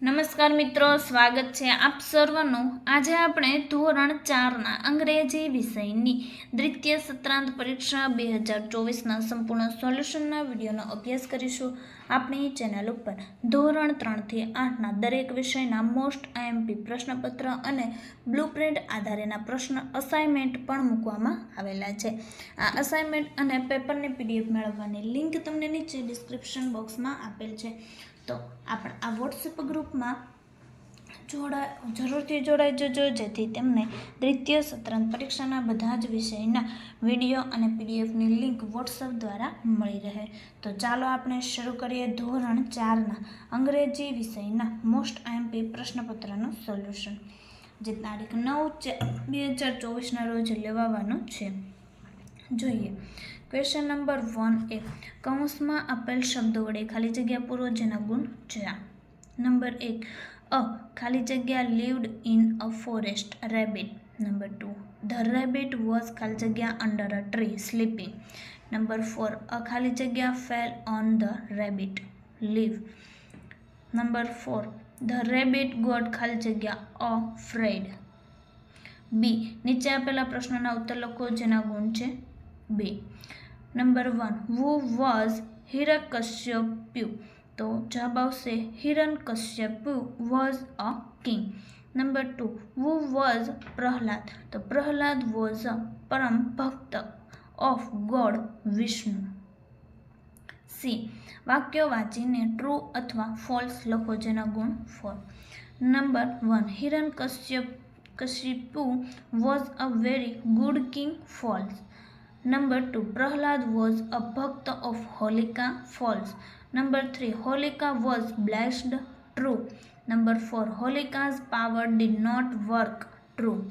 નમસ્કાર મિત્રો, સ્વાગત છે આપ સર્વનું. આજે આપણે ધોરણ ચારના અંગ્રેજી વિષયની દ્વિતીય સત્રાંત પરીક્ષા બે હજાર ચોવીસના સંપૂર્ણ સોલ્યુશનના વિડીયોનો અભ્યાસ કરીશું. આપણી ચેનલ ઉપર ધોરણ ત્રણથી આઠના દરેક વિષયના મોસ્ટ આઈએમપી પ્રશ્નપત્ર અને બ્લુપ્રિન્ટ આધારેના પ્રશ્ન અસાઇનમેન્ટ પણ મૂકવામાં આવેલા છે. આ અસાઇનમેન્ટ અને પેપરની પીડીએફ મેળવવાની લિંક તમને નીચે ડિસ્ક્રિપ્શન બોક્સમાં આપેલ છે. તો આપણે આ વોટ્સએપ ગ્રુપમાં જોડા, જરૂરથી જોડાઈ જજો, જેથી તેમને દ્વિતીય સત્રાંત પરીક્ષાના બધા જ વિષયના વીડિયો અને પીડીએફની લિંક વોટ્સએપ દ્વારા મળી રહે. તો ચાલો આપણે શરૂ કરીએ ધોરણ ચારના અંગ્રેજી વિષયના મોસ્ટ આઈએમપી પ્રશ્નપત્રનું સોલ્યુશન જે તારીખ નવ બે હજાર ચોવીસના રોજ લેવાવાનું છે. જોઈએ. ક્વેશ્ચન નંબર વન એ, કૌંસમાં આપેલ શબ્દો વડે ખાલી જગ્યા પૂરો જેના ગુણ જોયા નંબર એક, અ, ખાલી જગ્યા lived in a forest rabbit number two the rabbit was ખાલી જગ્યા under a tree sleeping number four a, ખાલી જગ્યા fell on the rabbit leaf number four the rabbit got ખાલી જગ્યા અ ફ્રેડ બી નીચે આપેલા પ્રશ્નોના ઉત્તર લખો જેના ગુણ છે બે number one who was Hiranyakashipu તો જવાબ આવશે Hiranyakashipu was a king number two who was Prahlad તો પ્રહલાદ વોઝ અ પરમ ભક્ત ઓફ ગોડ વિષ્ણુ સી વાક્યો વાંચીને ટ્રુ અથવા ફોલ્સ લખો જેના ગુણ four number one Hiranya Kashyap Kashipu was a very good king false Number 2. Prahlad was a bhakta of Holika. False. Number 3. Holika was blessed. True. Number 4. Holika's power did not work. True.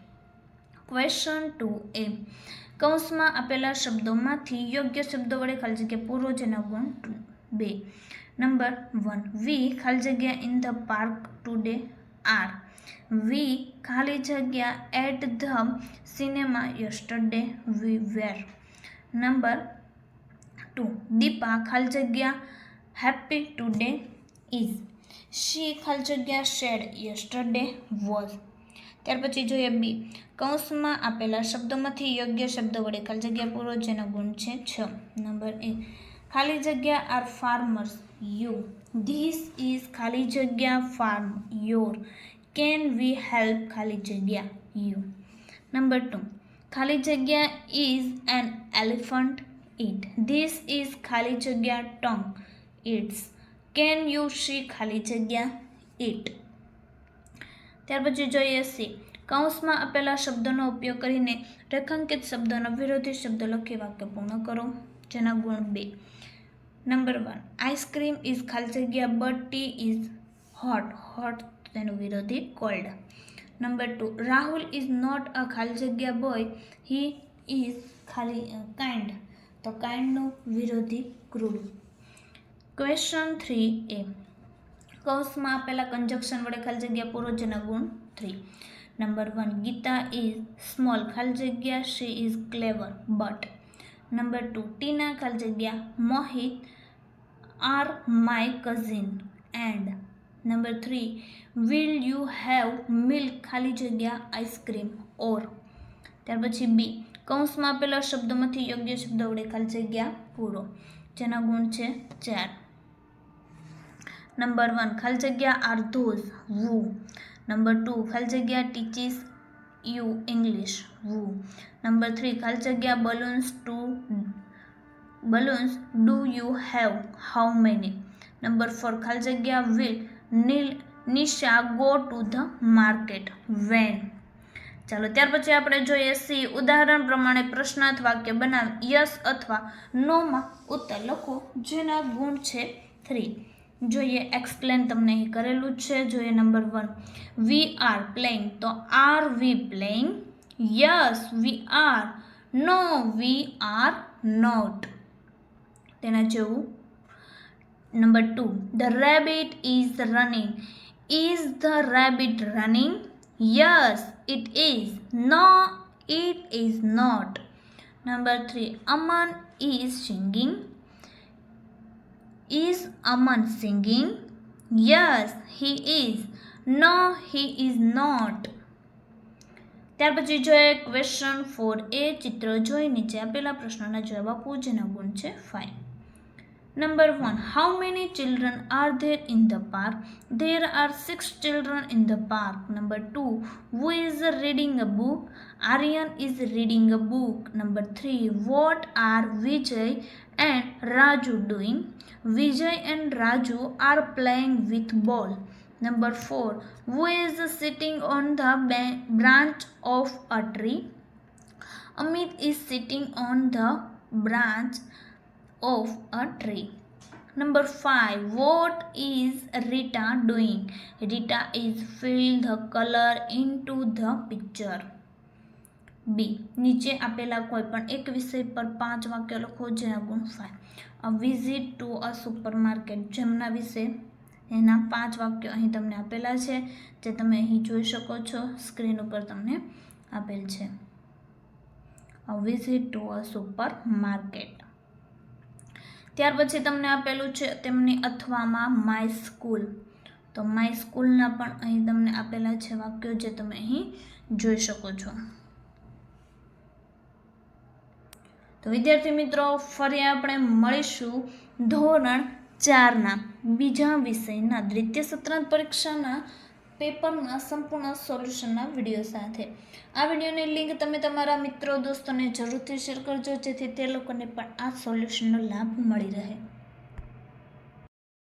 Question two એ કૌંસમાં આપેલા શબ્દોમાંથી યોગ્ય શબ્દો વડે ખાલી જગ્યા પૂરો જેના ગુણ બે. નંબર વન વી ખાલી જગ્યા in the park today are we ખાલી જગ્યા at the cinema yesterday we were number two Deepa ખાલી જગ્યા હેપી ટુડે ઇઝ શી ખાલી જગ્યા શેડ યસ્ટરડે વોઝ ત્યાર પછી જોઈએ બી કૌંસમાં આપેલા શબ્દોમાંથી યોગ્ય શબ્દ વડે ખાલી જગ્યા પૂરો જેનો ગુણ છે છ. નંબર એ ખાલી જગ્યા are farmers you this is ખાલી જગ્યા farm your can we help ખાલી જગ્યા યુ નંબર ટુ ખાલી જગ્યા is an elephant it this is ખાલી જગ્યા tongue it's can you she ખાલી જગ્યા ઇટ ત્યાર પછી જોઈએ સી. કૌંસમાં આપેલા શબ્દોનો ઉપયોગ કરીને રેખાંકિત શબ્દોનો વિરોધી શબ્દ લખી વાક્ય પૂર્ણ કરો, જેના ગુણ બે. નંબર વન, આઈસ્ક્રીમ ઇઝ ખાલી જગ્યા, but tea is hot. Hot તેનું વિરોધી cold. Number two, Rahul is not a ખાલી જગ્યા બોય, હી ઇઝ ખાલી કાઇન્ડ. તો કાઇન્ડનું વિરોધી ક્રૂડ ક્વેશ્ચન થ્રી એ કૌંસમાં આપેલા કંજક્શન વડે ખાલી જગ્યા પૂરો જેના ગુણ three number one Geeta is small ખાલી જગ્યા she is clever but number two Tina ખાલી જગ્યા Mohit are my cousin and number three will you have milk ખાલી જગ્યા આઈસ્ક્રીમ ઓર ત્યાર પછી બી કૌંસમાં આપેલા શબ્દોમાંથી યોગ્ય શબ્દ વડે ખાલી જગ્યા પૂરો. જેના ગુણ છે ચાર. નંબર વન ખાલી જગ્યા are those who number two ખાલી જગ્યા teaches you English who number three ખાલી જગ્યા balloons two balloons do you have how many number four ખાલી જગ્યા will Neel, Nisha go to the market when ચાલો, ત્યાર પછી આપણે જોઈએ સી, ઉદાહરણ પ્રમાણે પ્રશ્નાર્થ વાક્ય બનાવ, યસ અથવા નોમાં ઉત્તર લખો, જેના ગુણ છે થ્રી જોઈએ એક્સપ્લેન તમને અહીં કરેલું જ છે જોઈએ number one we are playing તો are we playing yes we are no we are not તેના જેવું. Number two the rabbit is running is the rabbit running yes it is no it is not number three Aman is singing is Aman singing yes he is no he is not ત્યાર પછી જોઈએ question four એ ચિત્ર જોઈ નીચે આપેલા પ્રશ્નોના જવાબ આપો, જેના ગુણ છે five Number 1. How many children are there in the park? There are 6 children in the park. Number 2. Who is reading a book? Aryan is reading a book. Number 3. What are Vijay and Raju doing? Vijay and Raju are playing with ball. Number 4. Who is sitting on the branch of a tree? Amit is sitting on the branch. Of a tree. Number 5. What is Rita doing? Rita is fill the color into the picture. B નીચે આપેલા કોઈ પણ એક વિષય પર પાંચ વાક્ય લખો, જેના ગુણ five a visit to a supermarket જેમના વિશે એના પાંચ વાક્યો અહીં તમને આપેલા છે, જે તમે અહીં જોઈ શકો છો, સ્ક્રીન ઉપર તમને આપેલ છે a visit to a supermarket ત્યાર પછી તમને આપેલું છે તેમની અથવામાં માય સ્કૂલ તો માય સ્કૂલના પણ અહીં તમને આપેલા છે વાક્યો જે તમે અહીં જોઈ શકો છો. તો વિદ્યાર્થી મિત્રો, ફરી આપણે મળીશું ધોરણ ચારના બીજા વિષયના દ્વિતીય સત્રાંત પરીક્ષાના પેપરના સંપૂર્ણ સોલ્યુશનના વીડિયો સાથે. આ વિડીયોની લિંક તમે તમારા મિત્રો, દોસ્તોને જરૂરથી શેર કરજો, જેથી તે લોકોને પણ આ સોલ્યુશનનો લાભ મળી રહે.